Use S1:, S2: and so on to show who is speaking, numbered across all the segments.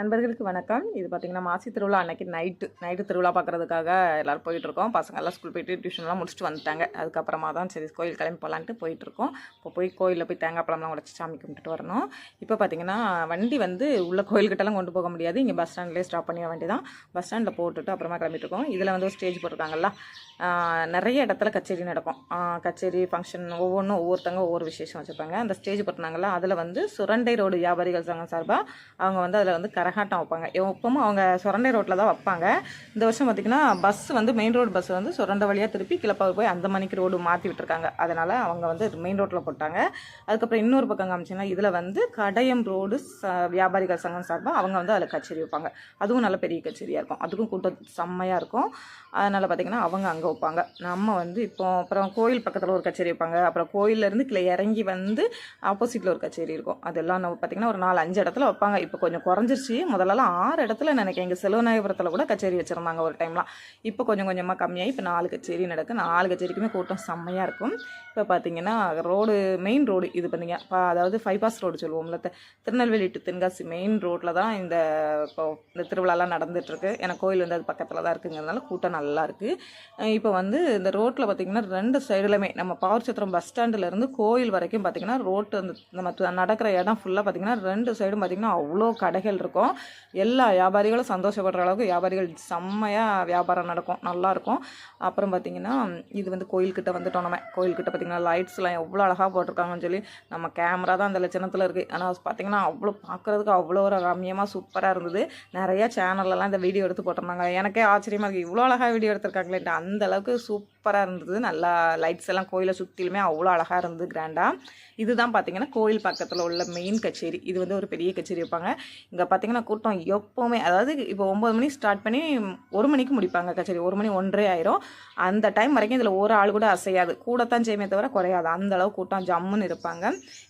S1: நண்பர்களுக்கு வணக்கம். இது பார்த்திங்கன்னா மாசி திருவிழா அன்னைக்கு நைட்டு. நைட்டு திருவிழா பார்க்குறதுக்காக எல்லோரும் போயிட்டுருக்கோம். பசங்கள்லாம் ஸ்கூல் போயிட்டு டியூஷன்லாம் முடிச்சுட்டு வந்துட்டாங்க. அதுக்கப்புறமா தான் சரி கோயில் கிளம்பி போகலான்ட்டு போயிட்டுருக்கோம். இப்போ போய் கோயிலில் போய் தேங்காய் பழம்லாம் உடச்சி சாமி கும்பிட்டுட்டு வரணும். இப்போ பார்த்திங்கன்னா வண்டி வந்து உள்ள கோயில்கிட்டலாம் கொண்டு போக முடியாது. இங்கே பஸ் ஸ்டாண்ட்லேயே ஸ்டாப் பண்ணிய வண்டி தான் பஸ் ஸ்டாண்டில் போட்டுட்டு அப்புறமா கிளம்பிட்டுருக்கோம். இதில் வந்து ஒரு ஸ்டேஜ் போட்டிருக்காங்கல்ல? நிறைய இடத்துல கச்சேரி நடக்கும். கச்சேரி ஃபங்க்ஷன் ஒவ்வொன்றும் ஒவ்வொருத்தங்க ஒவ்வொரு விசேஷம் வச்சுருப்பாங்க. அந்த ஸ்டேஜ் போட்டிருந்தாங்கல்ல அதில் வந்து சுரண்டை ரோடு வியாபாரிகள் சங்கம் சார்பாக அவங்க வந்து அதில் வந்து கரகாட்டம் வைப்பாங்க. எப்பவும் அவங்க சுரண்டை ரோட்டில் தான் வைப்பாங்க. இந்த வருஷம் பார்த்திங்கன்னா பஸ் வந்து மெயின் ரோடு பஸ் வந்து சுரண்டை வழியாக திருப்பி கிளப்பாக போய் அந்த மணிக்கு ரோடு மாற்றி விட்டுருக்காங்க. அதனால் அவங்க வந்து மெயின் ரோட்டில் போட்டாங்க. அதுக்கப்புறம் இன்னொரு பக்கம் காமிச்சிங்கன்னா இதில் வந்து கடையம் ரோடு ச வியாபாரிகள் சங்கம் சார்பாக அவங்க வந்து அதில் கச்சேரி வைப்பாங்க. அதுவும் நல்ல பெரிய கச்சேரியாக இருக்கும். அதுக்கும் கூட்டம் செம்மையாக இருக்கும். அதனால் பார்த்திங்கன்னா அவங்க அங்கே வைப்பாங்க. நம்ம வந்து இப்போ அப்புறம் கோயில் பக்கத்தில் ஒரு கச்சேரி வைப்பாங்க. அப்புறம் கோயிலேருந்து கீழே இறங்கி வந்து ஆப்போசிட்டில் ஒரு கச்சேரி இருக்கும். அதெல்லாம் நம்ம பார்த்திங்கன்னா ஒரு நாலு அஞ்சு இடத்துல வைப்பாங்க. இப்போ கொஞ்சம் குறைஞ்சிருச்சு முதல்லலாம் ஆறு இடத்துல நினைக்கிறேன். எங்கள் செலவநாயபுரத்தில் கூட கச்சேரி வச்சுருந்தாங்க ஒரு டைம்லாம் இப்போ கொஞ்சம் கொஞ்சமாக கம்மியாகி இப்போ நாலு கச்சேரி நடக்கும் நாலு கச்சேரிக்குமே கூட்டம் செம்மையாக இருக்கும். இப்போ பார்த்தீங்கன்னா ரோடு மெயின் ரோடு இது பண்ணீங்க அதாவது ஃபைபாஸ் ரோடு சொல்லுவோம்ல திருநெல்வேலி டு தென்காசி மெயின் ரோட்டில் தான் இந்த இப்போ இந்த திருவிழாலாம் நடந்துகிட்ருக்கு ஏன்னா கோயில் வந்து அது பக்கத்தில் தான் இருக்குங்கிறதுனால கூட்டம் நல்லா இருக்குது இப்போ வந்து இந்த ரோட்டில் பார்த்திங்கன்னா ரெண்டு சைடுலையுமே நம்ம பவர் சத்திரம் பஸ் ஸ்டாண்டுலேருந்து கோயில் வரைக்கும் பார்த்திங்கன்னா ரோட்டு அந்த நம்ம நடக்கிற இடம் ஃபுல்லாக பார்த்திங்கன்னா ரெண்டு சைடும் பார்த்திங்கன்னா அவ்வளோ கடைகள் இருக்கும். எல்லா வியாபாரிகளும் சந்தோஷப்படுற அளவுக்கு வியாபாரிகள் செம்மையாக வியாபாரம் நடக்கும். நல்லாயிருக்கும் அப்புறம் பார்த்திங்கன்னா இது வந்து கோயில்கிட்ட வந்துட்டோம் நம்ம. கோயில்கிட்ட பார்த்திங்கன்னா லைட்ஸ்லாம் எவ்வளோ அழகாக போட்டிருக்காங்கன்னு சொல்லி நம்ம கேமரா தான் அந்த லட்சணத்தில் இருக்குது ஆனால் பார்த்திங்கன்னா அவ்வளோ பார்க்குறதுக்கு அவ்வளோ ஒரு ரம்யமாக சூப்பராக இருந்தது. நிறையா சேனல்லலாம் இந்த வீடியோ எடுத்து போட்டிருந்தாங்க. எனக்கே ஆச்சரியமாக இருக்குது இவ்வளோ அழகாக வீடியோ எடுத்திருக்காங்களேன்ட்டு. அந்த அளவுக்கு சூப்பராக இருந்தது. நல்லா லைட்ஸ் எல்லாம் கோயிலை சுற்றிலுமே அவ்வளோ அழகாக இருந்தது கிராண்டாக இதுதான் பார்த்தீங்கன்னா கோயில் பக்கத்தில் உள்ள மெயின் கச்சேரி. இது வந்து ஒரு பெரிய கச்சேரி வைப்பாங்க. இங்கே பார்த்தீங்கன்னா கூட்டம் எப்போவுமே அதாவது இப்போ ஒம்பது மணி ஸ்டார்ட் பண்ணி ஒரு மணிக்கு முடிப்பாங்க கச்சேரி. ஒரு மணி ஒன்றரை ஆயிரும். அந்த டைம் வரைக்கும் இதில் ஒரு ஆள் கூட அசையாது. கூடத்தான் செய்யுமே தவிர குறையாது. அந்த அளவு கூட்டம் ஜம்முன்னு இருப்பாங்க.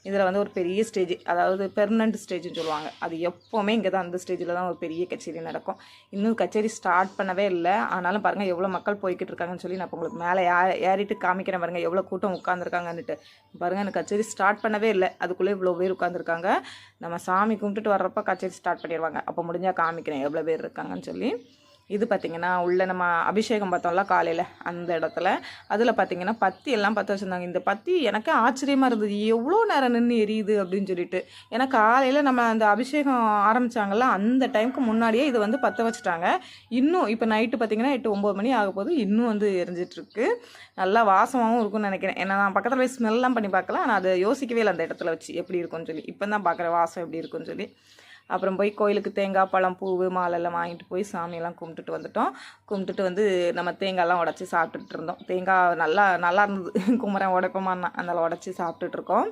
S1: இதில் வந்து ஒரு பெரிய ஸ்டேஜ் அதாவது பெர்மனண்ட் ஸ்டேஜ்னு சொல்லுவாங்க. அது எப்போவுமே இங்கே தான் அந்த ஸ்டேஜில் தான் ஒரு பெரிய கச்சேரி நடக்கும். இன்னும் கச்சேரி ஸ்டார்ட் பண்ணவே இல்லை. ஆனாலும் பாருங்கள் எவ்வளோ மக்கள் போய்கிட்டு இருக்காங்கன்னு சொல்லி நான் உங்களுக்கு மேலே ஏ ஏறிட்டு காமிக்கிறேன் பாருங்கள் எவ்வளோ கூட்டம் உட்காந்துருக்காங்கன்னுட்டு பாருங்கள் எனக்கு கச்சேரி ஸ்டார்ட் பண்ணவே இல்லை. அதுக்குள்ளே இவ்வளோ பேர் உட்காந்துருக்காங்க நம்ம சாமி கும்பிட்டுட்டு வர்றப்ப கச்சேரி ஸ்டார்ட் பண்ணிடுவாங்க அப்போ முடிஞ்சால் காமிக்கிறேன் எவ்வளோ பேர் இருக்காங்கன்னு சொல்லி. இது பார்த்திங்கன்னா உள்ளே நம்ம அபிஷேகம் பார்த்தோம்ல காலையில் அந்த இடத்துல. அதில் பார்த்திங்கன்னா பத்தி எல்லாம் பற்ற வச்சுருந்தாங்க. இந்த பத்தி எனக்கு ஆச்சரியமாக இருந்தது. எவ்வளோ நேரம் நின்று எரியுது அப்படின்னு சொல்லிட்டு. ஏன்னா காலையில் நம்ம அந்த அபிஷேகம் ஆரம்பித்தாங்கள அந்த டைமுக்கு முன்னாடியே இது வந்து பற்ற வச்சுட்டாங்க. இன்னும் இப்போ நைட்டு பார்த்திங்கன்னா எட்டு ஒம்பது மணி ஆக போது இன்னும் வந்து எரிஞ்சிட்ருக்கு நல்லா வாசமாகவும் இருக்கும்னு நினைக்கிறேன். ஏன்னா நான் பக்கத்தில் போய் ஸ்மெல்லாம் பண்ணி பார்க்கல. ஆனால் அதை யோசிக்கவே இல்லை அந்த இடத்துல வச்சு எப்படி இருக்கும்னு சொல்லி. இப்போ தான் பார்க்குற வாசம் எப்படி இருக்கும்னு சொல்லி. அப்புறம் போய் கோயிலுக்கு தேங்காய் பழம் பூவு மாலெல்லாம் வாங்கிட்டு போய் சாமியெல்லாம் கும்பிட்டுட்டு வந்துட்டோம். கும்பிட்டுட்டு வந்து நம்ம தேங்காய்லாம் உடச்சி சாப்பிட்டுட்டு இருந்தோம். தேங்காய் நல்லா நல்லா இருந்தது. குமரன் உடைப்போமான்னா அதனால் உடச்சி சாப்பிட்டுட்டு இருக்கோம்.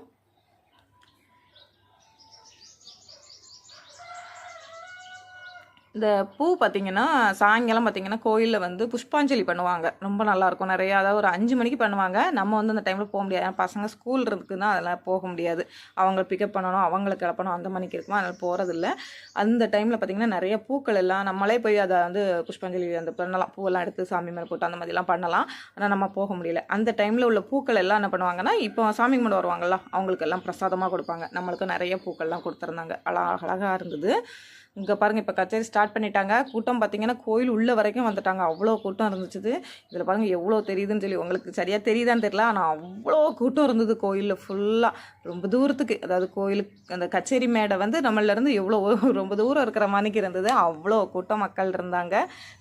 S1: இந்த பூ பார்த்திங்கன்னா சாயங்காலம் பார்த்திங்கன்னா கோயிலில் வந்து புஷ்பாஞ்சலி பண்ணுவாங்க. ரொம்ப நல்லாயிருக்கும் நிறையா அதாவது ஒரு அஞ்சு மணிக்கு பண்ணுவாங்க. நம்ம வந்து அந்த டைமில் போக முடியாது. ஏன்னா பசங்க ஸ்கூல் இருக்குன்னா அதெல்லாம் போக முடியாது. அவங்கள பிக்கப் பண்ணணும் அவங்கள கிளப்பணும் அந்த மணிக்கு இருக்குமா அதனால் போகிறதில்ல அந்த டைமில் பார்த்திங்கன்னா நிறைய பூக்கள் எல்லாம் நம்மளே போய் அதை வந்து புஷ்பாஞ்சலி அந்த பண்ணலாம். பூவெல்லாம் எடுத்து சாமி மேலே போட்டு அந்த மாதிரிலாம் பண்ணலாம். ஆனால் நம்ம போக முடியல. அந்த டைமில் உள்ள பூக்கள் எல்லாம் என்ன பண்ணுவாங்கன்னா இப்போ சாமி கும்பிட வருவாங்கள்ல அவங்களுக்கு எல்லாம் பிரசாதமாக கொடுப்பாங்க. நம்மளுக்கு நிறைய பூக்கள்லாம் கொடுத்துருந்தாங்க. அழகாக இருந்தது. இங்கே பாருங்கள் இப்போ கச்சேரி ஸ்டார்ட் பண்ணிட்டாங்க. கூட்டம் பார்த்தீங்கன்னா கோயில் உள்ள வரைக்கும் வந்துட்டாங்க. அவ்வளோ கூட்டம் இருந்துச்சு இதில் பாருங்கள் எவ்வளோ தெரியுதுன்னு சொல்லி உங்களுக்கு சரியாக தெரியுதான்னு தெரியல ஆனால் அவ்வளோ கூட்டம் இருந்தது கோயிலில் ஃபுல்லாக ரொம்ப தூரத்துக்கு அதாவது கோயிலுக்கு அந்த கச்சேரி மேடை வந்து நம்மளிலேருந்து எவ்வளோ ரொம்ப தூரம் இருக்கிற மாதிரிக்கு இருந்தது. அவ்வளோ கூட்டம் மக்கள் இருந்தாங்க.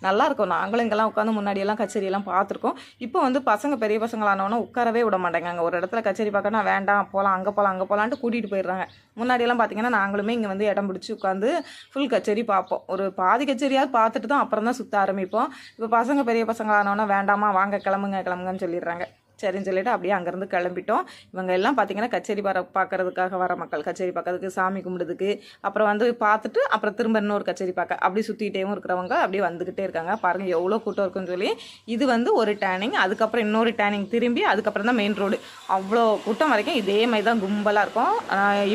S1: நல்லாயிருக்கும் நாங்களும் இங்கெல்லாம் உட்காந்து முன்னாடியெல்லாம் கச்சேரியெல்லாம் பார்த்துருக்கோம். இப்போ வந்து பசங்க பெரிய பசங்களானவொன்னே உட்காரவே விட மாட்டேங்காங்க. ஒரு இடத்துல கச்சேரி பார்க்கணும் வேண்டாம் போகலாம் அங்கே போகலாம் அங்கே போகலான்ட்டு கூட்டிகிட்டு போயிடுறாங்க. முன்னாடியெல்லாம் பார்த்தீங்கன்னா நாங்களுமே இங்கே வந்து இடம் பிடிச்சி உட்காந்து ஃபுல் கச்சேரி பார்ப்போம். ஒரு பாதி கச்சேரியாவது பார்த்துட்டு தான் அப்புறம் தான் சுற்ற ஆரம்பிப்போம். இப்போ பசங்க பெரிய பசங்களானவனா வேண்டாமா வாங்க கிளம்புங்க கிளம்புங்கன்னு சொல்லிடுறாங்க. சரின்னு சொல்லிட்டு அப்படியே அங்கேருந்து கிளம்பிட்டோம். இவங்க எல்லாம் பார்த்தீங்கன்னா கச்சேரி வர பார்க்கறதுக்காக வர மக்கள். கச்சேரி பார்க்கறதுக்கு சாமி கும்பிடுறதுக்கு அப்புறம் வந்து பார்த்துட்டு அப்புறம் திரும்ப இன்னொரு கச்சேரி பார்க்க. அப்படி சுற்றிக்கிட்டேயும் இருக்கிறவங்க அப்படியே வந்துக்கிட்டே இருக்காங்க. பாருங்கள் எவ்வளோ கூட்டம் இருக்குன்னு சொல்லி. இது வந்து ஒரு டேனிங் அதுக்கப்புறம் இன்னொரு டேனிங் திரும்பி அதுக்கப்புறம் தான் மெயின் ரோடு அவ்வளோ கூட்டம் வரைக்கும் இதே மாதிரி தான் கும்பலாக இருக்கும்.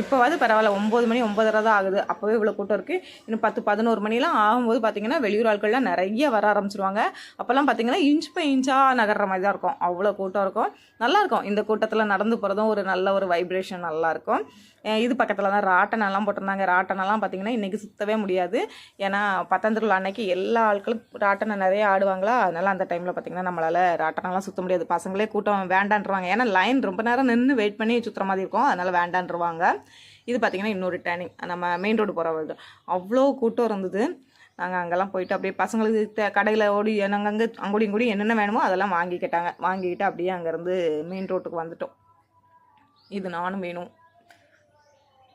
S1: இப்போவாது பரவாயில்ல ஒம்பது மணி ஒம்பதரை தான் ஆகுது. அப்போவே இவ்வளோ கூட்டம் இருக்குது இன்னும் பத்து பதினோரு மணிலாம் ஆகும்போது பார்த்தீங்கன்னா வெளியூர் ஆட்கள்லாம் நிறைய வர ஆரம்பிச்சிருவாங்க. அப்போல்லாம் பார்த்தீங்கன்னா இன்ச் பை இன்ச்சாக நகர்ற மாதிரி தான் இருக்கும். அவ்வளோ கூட்டம் இருக்கும். இருக்கும். நல்லாயிருக்கும். இந்த கூட்டத்தில் நடந்து போகிறதும் ஒரு நல்ல ஒரு வைப்ரேஷன் நல்லாயிருக்கும். இது பக்கத்தில் தான் ராட்டனெல்லாம் போட்டிருந்தாங்க. ராட்டனெல்லாம் பார்த்திங்கன்னா இன்றைக்கி சுற்றவே முடியாது. ஏன்னா பத்தந்திருவிழா அன்னைக்கு எல்லா ஆட்களும் ராட்டனை நிறைய ஆடுவாங்களா? அதனால் அந்த டைமில் பார்த்தீங்கன்னா நம்மளால் ராட்டனெல்லாம் சுற்ற முடியாது. பசங்களே கூட்டம் வேண்டான்ருவாங்க ஏன்னா லைன் ரொம்ப நேரம் நின்று வெயிட் பண்ணி சுற்றுற மாதிரி இருக்கும். அதனால் வேண்டான்ருவாங்க இது பார்த்தீங்கன்னா இன்னொரு டேர்னிங் நம்ம மெயின் ரோடு போகிற அவ்வளோ கூட்டம் இருந்தது. நாங்கள் அங்கெல்லாம் போயிட்டு அப்படியே பசங்களுக்கு த கடையில் ஓடி நாங்கள் அங்கே அங்கோடி இங்கோடி என்னென்ன வேணுமோ அதெல்லாம் வாங்கிக்கிட்டாங்க. வாங்கிக்கிட்டு அப்படியே அங்கேருந்து மெயின் ரோட்டுக்கு வந்துட்டோம். இது நானும் வேணும்.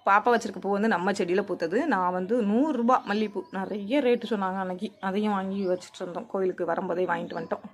S1: பாப்பா வச்சிருக்க பூ வந்து நம்ம செடியில் பூத்தது. நான் வந்து நூறுரூபா மல்லிகைப்பூ நிறைய ரேட்டு சொன்னாங்க அன்னைக்கு. அதையும் வாங்கி வச்சுட்டு இருந்தோம். கோயிலுக்கு வரும்போதே வாங்கிட்டு வந்துட்டோம்.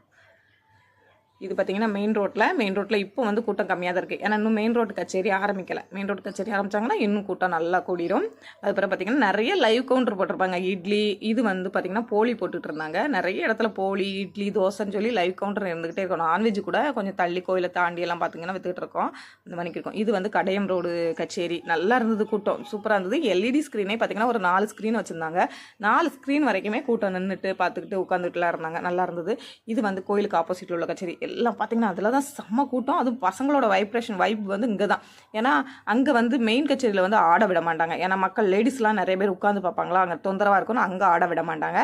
S1: இது பார்த்தீங்கன்னா மெயின் ரோட்டில் மெயின் ரோட்டில் இப்போ வந்து கூட்டம் கம்மியாக தான் இருக்குது ஏன்னா இன்னும் மெயின் ரோடு கச்சேரி ஆரம்பிக்கலை. மெயின் ரோடு கச்சேரி ஆரம்பிச்சாங்கன்னா இன்னும் கூட்டம் நல்லா கூடிரும். அதுக்கப்புறம் பார்த்தீங்கன்னா நிறைய லைவ் கவுண்டர் போட்டிருப்பாங்க. இட்லி இது வந்து பார்த்தீங்கன்னா போலி போட்டுட்டு இருந்தாங்க. நிறைய இடத்துல போலி இட்லி தோசைன்னு சொல்லி லைவ் கவுண்டர் இருந்துகிட்டே இருக்கும். நான்வெஜ் கூட கொஞ்சம் தள்ளி கோயிலை தாண்டி எல்லாம் பார்த்தீங்கன்னா வித்துக்கிட்டு இருக்கோம். இந்த மணிக்கு இருக்கும். இது வந்து கடையம் ரோடு கச்சேரி. நல்லா இருந்தது கூட்டம். சூப்பராக இருந்தது. எல்இடி ஸ்க்ரீனே பார்த்தீங்கன்னா ஒரு நாலு ஸ்க்ரீன் வச்சுருந்தாங்க. நாலு ஸ்க்ரீன் வரைக்குமே கூட்டம் நின்றுட்டு பார்த்துக்கிட்டு உட்காந்துட்டுலாம் இருந்தாங்க. நல்லா இருந்தது. இது வந்து கோயிலுக்கு ஆப்போசிட்டில் உள்ள கச்சேரி. எல்லாம் பார்த்தீங்கன்னா அதில் தான் செம்ம கூட்டம். அதுவும் பசங்களோட வைப்ரேஷன் வைப் வந்து இங்கே தான் ஏன்னா அங்கே வந்து மெயின் கச்சேரியில் வந்து ஆட விட மாட்டாங்க. ஏன்னா மக்கள் லேடிஸ்லாம் நிறைய பேர் உட்காந்து பார்ப்பாங்களா? அங்கே தொந்தரவாக இருக்கும்னு அங்கே ஆட விட மாட்டாங்க.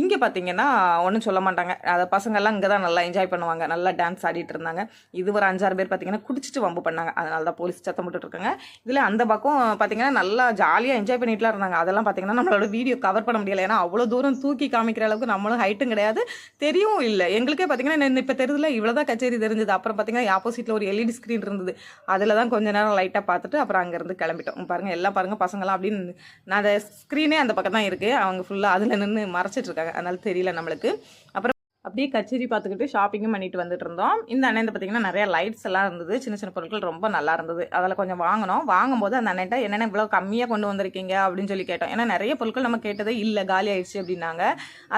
S1: இங்கே பார்த்தீங்கன்னா ஒன்றும் சொல்ல மாட்டாங்க. அதை பசங்கள்லாம் இங்கே தான் நல்லா என்ஜாய் பண்ணுவாங்க. நல்லா டான்ஸ் ஆடிட்டு இருந்தாங்க. இது ஒரு அஞ்சாறு பேர் பார்த்தீங்கன்னா குடிச்சிட்டு வம்பு பண்ணாங்க. அதனால தான் போலீஸ் சத்தம் போட்டுட்டு இருக்காங்க. இதில் அந்த பக்கம் பார்த்தீங்கன்னா நல்லா ஜாலியாக என்ஜாய் பண்ணிட்டுலாம் இருந்தாங்க. அதெல்லாம் பார்த்தீங்கன்னா நம்மளோட வீடியோ கவர் பண்ண முடியலை. ஏன்னா அவ்வளோ தூரம் தூக்கி காமிக்கிற அளவுக்கு நம்மளும் ஹைட்டும் கிடையாது. தெரியும் இல்லை. எங்களுக்கே பார்த்தீங்கன்னா இப்போ தெரியுதுல இவ்வளோ தான் கச்சேரி தெரிஞ்சது. அப்புறம் பார்த்தீங்கன்னா ஆப்போசிட்டில் ஒரு எல்இடி ஸ்க்ரீன் இருந்தது. அதில் தான் கொஞ்ச நேரம் லைட்டாக பார்த்துட்டு அப்புறம் அங்கேருந்து கிளம்பிட்டோம். பாருங்கள் எல்லாம் பாருங்கள் பசங்களாம் அப்படின்னு நான் அந்த ஸ்க்ரீனே அந்த பக்கம் தான் இருக்குது அவங்க ஃபுல்லாக அதில் நின்று மறைச்சிட்டு இருக்காங்க. அதனால தெரியல நம்மளுக்கு. அப்புறம் அப்படியே கச்சேரி பார்த்துக்கிட்டு ஷாப்பிங்கும் பண்ணிட்டு வந்துட்டு இருந்தோம். இந்த அண்ணன் பார்த்தீங்கன்னா நிறைய லைட்ஸ் எல்லாம் இருந்தது. சின்ன சின்ன பொருட்கள் ரொம்ப நல்லா இருந்தது. அதில் கொஞ்சம் வாங்கினோம். வாங்கும்போது அந்த அண்ணன்ட்ட என்னென்ன இவ்வளோ கம்மியாக கொண்டு வந்திருக்கீங்க? அப்படின்னு சொல்லி கேட்டோம். ஏன்னா நிறைய பொருட்கள் நம்ம கேட்டதே இல்லை. காலி ஆயிடுச்சு அப்படின்னாங்க.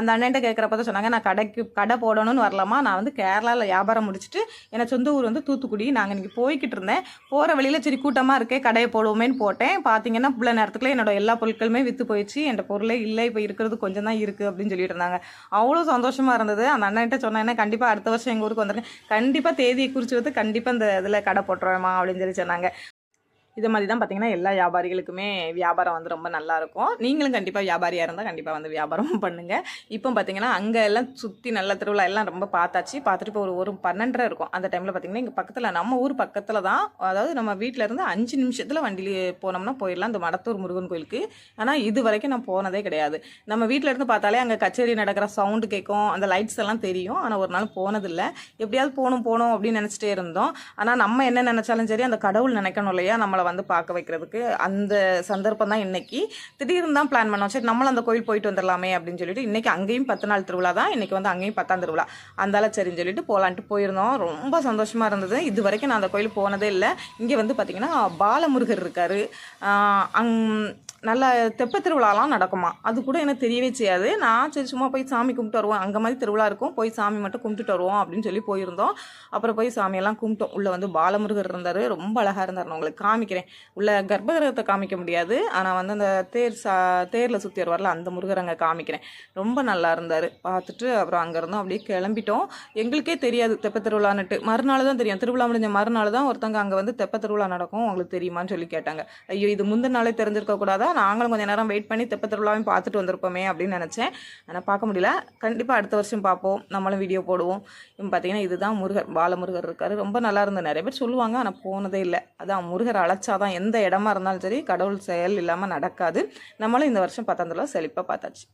S1: அந்த அண்ணன்ட்ட கேட்குறப்ப தான் சொன்னாங்க நான் கடைக்கு கடை போடணும்னு வரலாமா? நான் வந்து கேரளாவில் வியாபாரம் முடிச்சுட்டு எனக்கு சொந்த ஊர் வந்து தூத்துக்குடி. நாங்கள் இன்றைக்கி போய்கிட்டு இருந்தேன். போகிற வழியில் சரி கூட்டமாக இருக்கே கடையை போடுவோமேன்னு போட்டேன். பார்த்தீங்கன்னா இவ்வளோ நேரத்துக்குள்ளே என்னோட எல்லா பொருட்களுமே விற்று போயிடுச்சு. என் பொருளே இல்லை. இப்போ இருக்கிறது கொஞ்சம் தான் இருக்குது அப்படின்னு சொல்லிட்டு இருந்தாங்க. அவ்வளோ சந்தோஷமாக இருந்தது. அந்த அண்ணன்ட்ட சொன்னேன்னா கண்டிப்பாக அடுத்த வருஷம் எங்கள் ஊருக்கு வந்துருக்கேன் கண்டிப்பாக தேதியை குறித்து வந்து கண்டிப்பாக இந்த இதில் கடை போட்டுருவேம்மா அப்படின்னு சொல்லி சொன்னாங்க. இது மாதிரி தான் பார்த்தீங்கன்னா எல்லா வியாபாரிகளுக்குமே வியாபாரம் வந்து ரொம்ப நல்லாயிருக்கும் நீங்களும் கண்டிப்பாக வியாபாரியாக இருந்தால் கண்டிப்பாக வந்து வியாபாரம் பண்ணுங்கள் இப்போ பார்த்தீங்கன்னா அங்கே எல்லாம் சுற்றி நல்ல திருவிழா எல்லாம் ரொம்ப பார்த்தாச்சு. பார்த்துட்டு இப்போ ஒரு ஒரு பன்னெண்டரை இருக்கும். அந்த டைமில் பார்த்தீங்கன்னா இங்கே பக்கத்தில் நம்ம ஊர் பக்கத்தில் தான் அதாவது நம்ம வீட்டில் இருந்து அஞ்சு நிமிஷத்தில் வண்டியில் போனோம்னா போயிடலாம் இந்த மடத்தூர் முருகன் கோயிலுக்கு. ஆனால் இது வரைக்கும் நான் போனதே கிடையாது. நம்ம வீட்டில் இருந்து பார்த்தாலே அங்கே கச்சேரி நடக்கிற சவுண்டு கேட்கும். அந்த லைட்ஸ் எல்லாம் தெரியும். ஆனால் ஒரு நாள் போனதில்லை. எப்படியாவது போகணும் போகணும் அப்படின்னு நினச்சிட்டே இருந்தோம். ஆனால் நம்ம என்ன நினச்சாலும் சரி அந்த கடவுள் நினைக்கணும் இல்லையா? நம்மளை வந்து பார்க்க வைக்கிறதுக்கு அந்த சந்தர்ப்பம் தான் இன்னைக்கு. திடீர்னு தான் பிளான் பண்ணோம். சரி நம்மளும் அந்த கோயில் போயிட்டு வந்துடலாமே அப்படின்னு சொல்லிட்டு இன்றைக்கி அங்கேயும் பத்து நாள் திருவிழா தான். இன்றைக்கி வந்து அங்கேயும் பத்தாம் திருவிழா. அந்தால சரின்னு சொல்லிட்டு போகலான்ட்டு போயிருந்தோம். ரொம்ப சந்தோஷமாக இருந்தது. இது வரைக்கும் நான் அந்த கோயில் போனதே இல்லை. இங்கே வந்து பார்த்திங்கன்னா பாலமுருகர் இருக்காரு. அங் நல்ல தெப்ப திருவிழாலாம் நடக்குமா? அது கூட எனக்கு தெரியவே செய்யாது. நான் சரி சும்மா போய் சாமி கும்பிட்டு வருவோம். அங்கே மாதிரி திருவிழா இருக்கும். போய் சாமி மட்டும் கும்பிட்டுட்டு வருவோம் அப்படின்னு சொல்லி போயிருந்தோம். அப்புறம் போய் சாமியெல்லாம் கும்பிட்டோம். உள்ளே வந்து பாலமுருகர் இருந்தார். ரொம்ப அழகாக இருந்தார். நான் உங்களுக்கு காமிக்கிறேன். உள்ள கர்ப்பகிரகத்தை காமிக்க முடியாது. ஆனால் வந்து அந்த தேர் சா தேரில் சுற்றி வருவார்ல அந்த முருகர் அங்கே காமிக்கிறேன். ரொம்ப நல்லா இருந்தார். பார்த்துட்டு அப்புறம் அங்கே இருந்தோம். அப்படியே கிளம்பிட்டோம். எங்களுக்கே தெரியாது தெப்ப திருவிழான்னுட்டு. மறுநாள் தான் தெரியும். திருவிழா முடிஞ்ச மறுநாள் தான் ஒருத்தவங்க அங்கே வந்து தெப்ப திருவிழா நடக்கும். உங்களுக்கு தெரியுமான்னு சொல்லி கேட்டாங்க. ஐயோ இது முந்தின நாளே தெரிஞ்சிருக்க கூடாதா நாங்களும் கொஞ்சம் நேரம் வெயிட் பண்ணி தெப்ப திருவிழாவையும் பார்த்துட்டு வந்திருப்போமே அப்படின்னு நினச்சேன். ஆனால் பார்க்க முடியல. கண்டிப்பாக அடுத்த வருஷம் பார்ப்போம். நம்மளும் வீடியோ போடுவோம். இப்போ பார்த்தீங்கன்னா இதுதான் முருகர் பாலமுருகர் இருக்கார். ரொம்ப நல்லா இருந்தது நிறைய பேர் சொல்லுவாங்க ஆனால் போனதே இல்லை. அதான் முருகர் அழைச்சாதான் எந்த இடமா இருந்தாலும் சரி கடவுள் செயல் இல்லாமல் நடக்காது. நம்மளும் இந்த வருஷம் பத்தாம் திருவிழா செழிப்பாக பார்த்தாச்சு.